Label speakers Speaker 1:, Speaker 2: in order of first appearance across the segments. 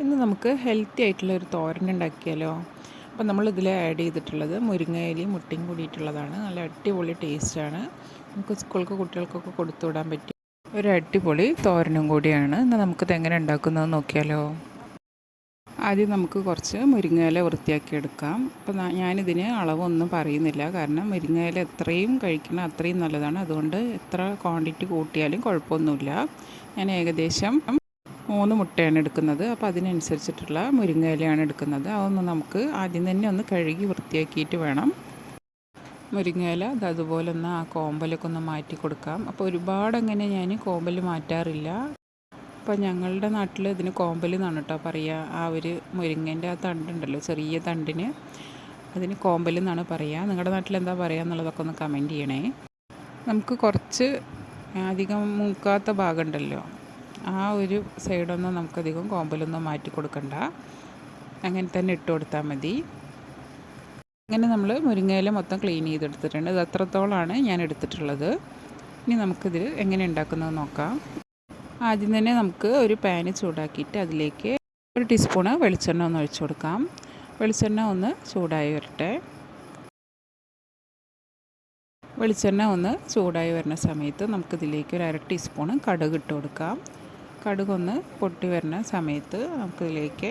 Speaker 1: ഇന്ന് നമുക്ക് ഹെൽത്തി ആയിട്ടുള്ള ഒരു തോരൻ ഉണ്ടാക്കിയാലോ? അപ്പോൾ നമ്മൾ ഇതിൽ ആഡ് ചെയ്തിട്ടുള്ളത് മുരിങ്ങയിലയും മുട്ടയും കൂടിയിട്ടുള്ളതാണ്. നല്ല അടിപൊളി ടേസ്റ്റാണ് നമുക്ക് സ്കൂൾക്ക് കുട്ടികൾക്കൊക്കെ കൊടുത്തു വിടാൻ പറ്റിയ ഒരു അടിപൊളി തോരനും കൂടിയാണ്. എന്നാൽ നമുക്കിത് എങ്ങനെ ഉണ്ടാക്കുന്നതെന്ന് നോക്കിയാലോ? ആദ്യം നമുക്ക് കുറച്ച് മുരിങ്ങയില വൃത്തിയാക്കി എടുക്കാം. അപ്പോൾ ഞാനിതിന് അളവൊന്നും പറയുന്നില്ല. കാരണം മുരിങ്ങയില എത്രയും കഴിക്കണം അത്രയും നല്ലതാണ്. അതുകൊണ്ട് എത്ര ക്വാണ്ടിറ്റി കൂട്ടിയാലും കുഴപ്പമൊന്നുമില്ല. ഞാൻ ഏകദേശം മൂന്ന് മുട്ടയാണ് എടുക്കുന്നത്. അപ്പോൾ അതിനനുസരിച്ചിട്ടുള്ള മുരിങ്ങയിലയാണ് എടുക്കുന്നത്. അതൊന്ന് നമുക്ക് ആദ്യം തന്നെ ഒന്ന് കഴുകി വൃത്തിയാക്കിയിട്ട് വേണം. മുരിങ്ങയില അത് അതുപോലെ ഒന്ന് ആ കോമ്പലൊക്കെ ഒന്ന് മാറ്റി കൊടുക്കാം. അപ്പോൾ ഒരുപാട് അങ്ങനെ ഞാൻ കോമ്പൽ മാറ്റാറില്ല. അപ്പോൾ ഞങ്ങളുടെ നാട്ടിൽ ഇതിന് കോമ്പൽ എന്നാണ് കേട്ടോ പറയുക ആ ഒരു മുരിങ്ങേന്റെ ആ തണ്ടുണ്ടല്ലോ ചെറിയ തണ്ടിന് അതിന് കോമ്പൽ എന്നാണ് പറയുക നിങ്ങളുടെ നാട്ടിൽ എന്താ പറയുക എന്നുള്ളതൊക്കെ ഒന്ന് കമന്റ് ചെയ്യണേ. നമുക്ക് കുറച്ച് അധികം മൂക്കാത്ത ഭാഗമുണ്ടല്ലോ ആ ഒരു സൈഡൊന്നും നമുക്കധികം കോമ്പലൊന്നും മാറ്റി കൊടുക്കണ്ട. അങ്ങനെ തന്നെ ഇട്ട് കൊടുത്താൽ മതി. അങ്ങനെ നമ്മൾ മുരിങ്ങയില മൊത്തം ക്ലീൻ ചെയ്തെടുത്തിട്ടുണ്ട്. ഇത് അത്രത്തോളമാണ് ഞാൻ എടുത്തിട്ടുള്ളത്. ഇനി നമുക്കിത് എങ്ങനെ ഉണ്ടാക്കുന്നത് നോക്കാം. ആദ്യം തന്നെ നമുക്ക് ഒരു പാന് ചൂടാക്കിയിട്ട് അതിലേക്ക് ഒരു ടീസ്പൂണ് വെളിച്ചെണ്ണ ഒന്ന് ഒഴിച്ചു കൊടുക്കാം. വെളിച്ചെണ്ണ ഒന്ന് ചൂടായി വരട്ടെ. വെളിച്ചെണ്ണ ഒന്ന് ചൂടായി വരുന്ന സമയത്ത് നമുക്കിതിലേക്ക് ഒരു അര ടീസ്പൂണ് കടുക് ഇട്ട് കൊടുക്കാം. കടുകൊന്ന് പൊട്ടി വരുന്ന സമയത്ത് നമുക്കിതിലേക്ക്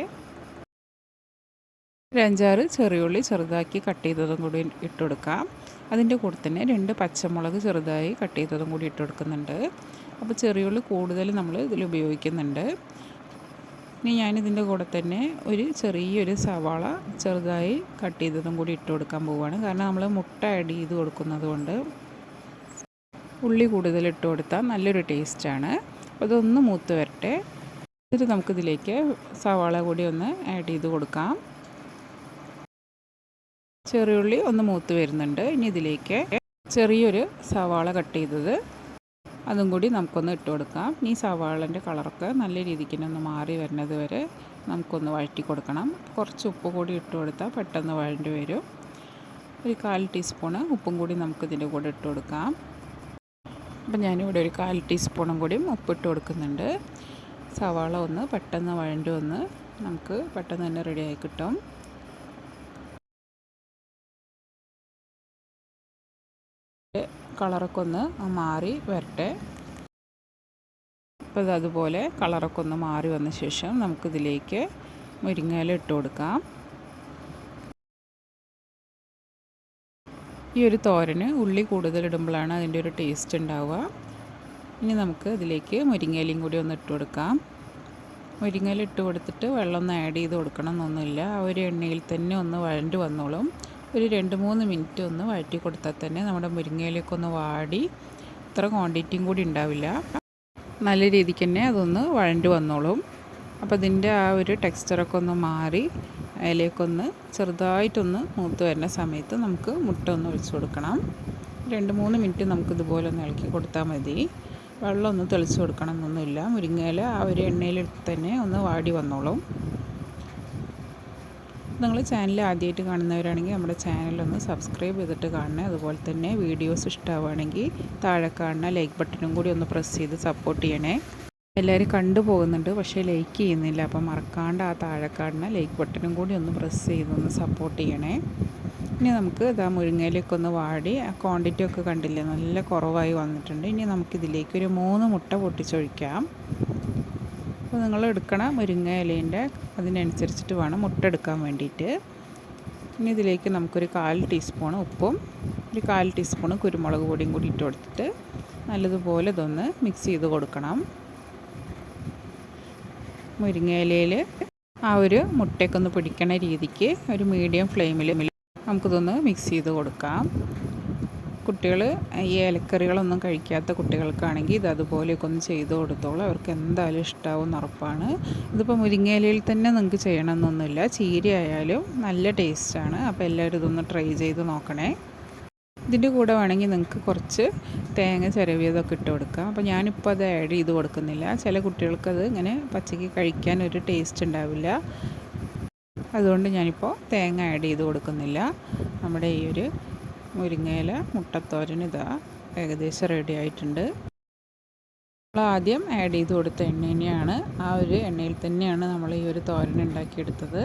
Speaker 1: ഒരഞ്ചാറ് ചെറിയുള്ളി ചെറുതാക്കി കട്ട് ചെയ്തതും കൂടി ഇട്ട് കൊടുക്കാം അതിന്റെ കൂടെ തന്നെ രണ്ട് പച്ചമുളക് ചെറുതായി കട്ട് ചെയ്തതും കൂടി ഇട്ട് കൊടുക്കുന്നുണ്ട് അപ്പോൾ ചെറിയുള്ളി കൂടുതൽ നമ്മൾ ഇതിൽ ഉപയോഗിക്കുന്നുണ്ട്. ഇനി ഞാനിതിന്റെ കൂടെ തന്നെ ഒരു ചെറിയൊരു സവാള ചെറുതായി കട്ട് ചെയ്തതും കൂടി ഇട്ട് കൊടുക്കാൻ പോവുകയാണ്. കാരണം നമ്മൾ മുട്ട ആഡ് ചെയ്ത് കൊടുക്കുന്നത് കൊണ്ട് ഉള്ളി കൂടുതൽ ഇട്ട് കൊടുത്താൽ നല്ലൊരു ടേസ്റ്റാണ് അപ്പോൾ അതൊന്ന് മൂത്ത് വരട്ടെ. എന്നിട്ട് നമുക്കിതിലേക്ക് സവാള കൂടി ഒന്ന് ആഡ് ചെയ്ത് കൊടുക്കാം. ചെറിയുള്ളി ഒന്ന് മൂത്ത് വരുന്നുണ്ട്. ഇനി ഇതിലേക്ക് ചെറിയൊരു സവാള കട്ട് ചെയ്തത്. അതും കൂടി നമുക്കൊന്ന് ഇട്ട് കൊടുക്കാം. ഈ സവാളന്റെ കളറൊക്കെ നല്ല രീതിക്ക് ഒന്ന് മാറി വരുന്നത് വരെ നമുക്കൊന്ന് വഴറ്റി കൊടുക്കണം. കുറച്ച് ഉപ്പ് കൂടി ഇട്ട് കൊടുത്താൽ പെട്ടെന്ന് വഴണ്ടി വരും. ഒരു കാൽ ടീസ്പൂണ് ഉപ്പും കൂടി നമുക്കിതിന്റെ കൂടെ ഇട്ട് കൊടുക്കാം. അപ്പം ഞാനിവിടെ ഒരു കാൽ ടീസ്പൂണും കൂടി ഉപ്പിട്ട് കൊടുക്കുന്നുണ്ട്. സവാള ഒന്ന് പെട്ടെന്ന് വഴണ്ടി വന്ന് നമുക്ക് പെട്ടെന്ന് തന്നെ റെഡിയായി കിട്ടും. കളറൊക്കെ ഒന്ന് മാറി വരട്ടെ. അപ്പോൾ അതുപോലെ കളറൊക്കെ ഒന്ന് മാറി വന്ന ശേഷം നമുക്കിതിലേക്ക് മുരിങ്ങയില ഇട്ട് കൊടുക്കാം. ഈ ഒരു തോരന് ഉള്ളി കൂടുതൽ ഇടുമ്പോഴാണ് അതിന്റെ ഒരു ടേസ്റ്റ് ഉണ്ടാവുക. ഇനി നമുക്ക് ഇതിലേക്ക് മുരിങ്ങയിലയും കൂടി ഒന്ന് ഇട്ട് കൊടുക്കാം. മുരിങ്ങയില ഇട്ട് കൊടുത്തിട്ട് വെള്ളം ഒന്ന് ആഡ് ചെയ്ത് കൊടുക്കണം എന്നൊന്നുമില്ല. ആ ഒരു എണ്ണയിൽ തന്നെ ഒന്ന് വഴണ്ട് വന്നോളും. ഒരു രണ്ട് മൂന്ന് മിനിറ്റ് ഒന്ന് വഴറ്റി കൊടുത്താൽ തന്നെ നമ്മുടെ മുരിങ്ങയിലേക്ക് ഒന്ന് വാടി ഇത്ര ക്വാണ്ടിറ്റിയും കൂടി ഉണ്ടാവില്ല. നല്ല രീതിക്ക് തന്നെ അതൊന്ന് വഴണ്ട് വന്നോളും. അപ്പോൾ ഇതിന്റെ ആ ഒരു ടെക്സ്ചറൊക്കെ ഒന്ന് മാറി അതിലേക്കൊന്ന് ചെറുതായിട്ടൊന്ന് മൂത്ത് വരുന്ന സമയത്ത് നമുക്ക് മുട്ട ഒന്ന് ഒഴിച്ച് കൊടുക്കണം. രണ്ട് മൂന്ന് മിനിറ്റ് നമുക്ക് ഇതുപോലെ ഒന്ന് ഇളക്കി കൊടുത്താൽ മതി. വെള്ളം ഒന്ന് തെളിച്ച് കൊടുക്കണം എന്നൊന്നുമില്ല മുരിങ്ങയില ആ ഒരു എണ്ണയിൽ തന്നെ ഒന്ന് വാടി വന്നോളും. നിങ്ങൾ ചാനൽ ആദ്യമായിട്ട് കാണുന്നവരാണെങ്കിൽ നമ്മുടെ ചാനലൊന്ന് സബ്സ്ക്രൈബ് ചെയ്തിട്ട് കാണണം അതുപോലെ തന്നെ വീഡിയോസ് ഇഷ്ടമാവുകയാണെങ്കിൽ താഴെ കാണുന്ന ലൈക്ക് ബട്ടണും കൂടി ഒന്ന് പ്രസ് ചെയ്ത് സപ്പോർട്ട് ചെയ്യണേ. എല്ലാവരും കണ്ടു പോകുന്നുണ്ട് പക്ഷേ ലൈക്ക് ചെയ്യുന്നില്ല. അപ്പം മറക്കാണ്ട് ആ താഴെ കാണുന്ന ലൈക്ക് ബട്ടണും കൂടി ഒന്ന് പ്രസ് ചെയ്തൊന്ന് സപ്പോർട്ട് ചെയ്യണേ. ഇനി നമുക്ക് ഇതാ മുരിങ്ങയിലേക്ക് ഒന്ന് വാടി. ആ ക്വാണ്ടിറ്റി ഒക്കെ കണ്ടില്ലേ നല്ല കുറവായി വന്നിട്ടുണ്ട്. ഇനി നമുക്കിതിലേക്ക് ഒരു മൂന്ന് മുട്ട പൊട്ടിച്ചൊഴിക്കാം. അപ്പോൾ നിങ്ങൾ എടുക്കണ മുരിങ്ങയിലേന്റെ അതിനനുസരിച്ചിട്ട് വേണം മുട്ട എടുക്കാൻ വേണ്ടിയിട്ട്. ഇനി ഇതിലേക്ക് നമുക്കൊരു കാൽ ടീസ്പൂൺ ഉപ്പും ഒരു കാൽ ടീസ്പൂൺ കുരുമുളക് പൊടിയും കൂടി ഇട്ട് കൊടുത്തിട്ട് നല്ലതുപോലെ ഇതൊന്ന് മിക്സ് ചെയ്ത് കൊടുക്കണം. മുരിങ്ങയിലയിൽ ആ ഒരു മുട്ടയൊക്കെ ഒന്ന് പിടിക്കണ രീതിക്ക് ഒരു മീഡിയം ഫ്ലെയിമിൽ നമുക്കിതൊന്ന് മിക്സ് ചെയ്ത് കൊടുക്കാം. കുട്ടികൾ ഈ ഇലക്കറികളൊന്നും കഴിക്കാത്ത കുട്ടികൾക്കാണെങ്കിൽ ഇത് അതുപോലെയൊക്കെ ഒന്ന് ചെയ്ത് കൊടുത്തോളൂ. അവർക്ക് എന്തായാലും ഇഷ്ടമാവും ഉറപ്പാണ്. ഇതിപ്പോൾ മുരിങ്ങയിലയിൽ തന്നെ നിങ്ങൾക്ക് ചെയ്യണമെന്നൊന്നുമില്ല. ചീര ആയാലും നല്ല ടേസ്റ്റാണ് അപ്പോൾ എല്ലാവരും ഇതൊന്ന് ട്രൈ ചെയ്ത് നോക്കണേ. ഇതിന്റെ കൂടെ വേണമെങ്കിൽ നിങ്ങൾക്ക് കുറച്ച് തേങ്ങ ചിരവിയതൊക്കെ ഇട്ട് കൊടുക്കാം. അപ്പോൾ ഞാനിപ്പോൾ അത് ആഡ് ചെയ്ത് കൊടുക്കുന്നില്ല. ചില കുട്ടികൾക്കത് ഇങ്ങനെ പച്ചയ്ക്ക് കഴിക്കാൻ ഒരു ടേസ്റ്റ് ഉണ്ടാവില്ല. അതുകൊണ്ട് ഞാനിപ്പോൾ തേങ്ങ ആഡ് ചെയ്ത് കൊടുക്കുന്നില്ല. നമ്മുടെ ഈ ഒരു മുരിങ്ങയില മുട്ടത്തോരൻ ഇതാ ഏകദേശം റെഡി ആയിട്ടുണ്ട്. നമ്മൾ ആദ്യം ആഡ് ചെയ്ത് കൊടുത്ത എണ്ണ തന്നെയാണ്. ആ ഒരു എണ്ണയിൽ തന്നെയാണ് നമ്മൾ ഈ ഒരു തോരൻ ഉണ്ടാക്കിയെടുത്തത്.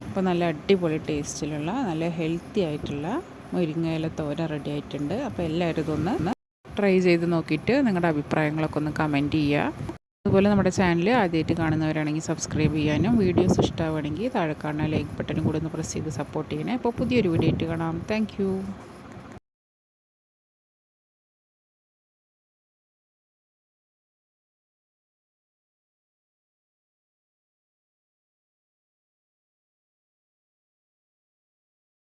Speaker 1: അപ്പോൾ നല്ല അടിപൊളി ടേസ്റ്റിലുള്ള നല്ല ഹെൽത്തി ആയിട്ടുള്ള മുരിങ്ങയില തോരൻ റെഡി ആയിട്ടുണ്ട്. അപ്പോൾ എല്ലാവരും ഇതൊന്ന് ട്രൈ ചെയ്ത് നോക്കിയിട്ട് നിങ്ങളുടെ അഭിപ്രായങ്ങളൊക്കെ ഒന്ന് കമന്റ് ചെയ്യുക അതുപോലെ നമ്മുടെ ചാനൽ ആദ്യമായിട്ട് കാണുന്നവരാണെങ്കിൽ സബ്സ്ക്രൈബ് ചെയ്യാനും വീഡിയോസ് ഇഷ്ടമാവുകയാണെങ്കിൽ താഴെ കാണുന്ന ലൈക്ക് ബട്ടനും കൂടെ ഒന്ന് പ്രസ് ചെയ്ത് സപ്പോർട്ട് ചെയ്യണേ. അപ്പോൾ പുതിയൊരു വീഡിയോ ആയിട്ട് കാണാം. താങ്ക്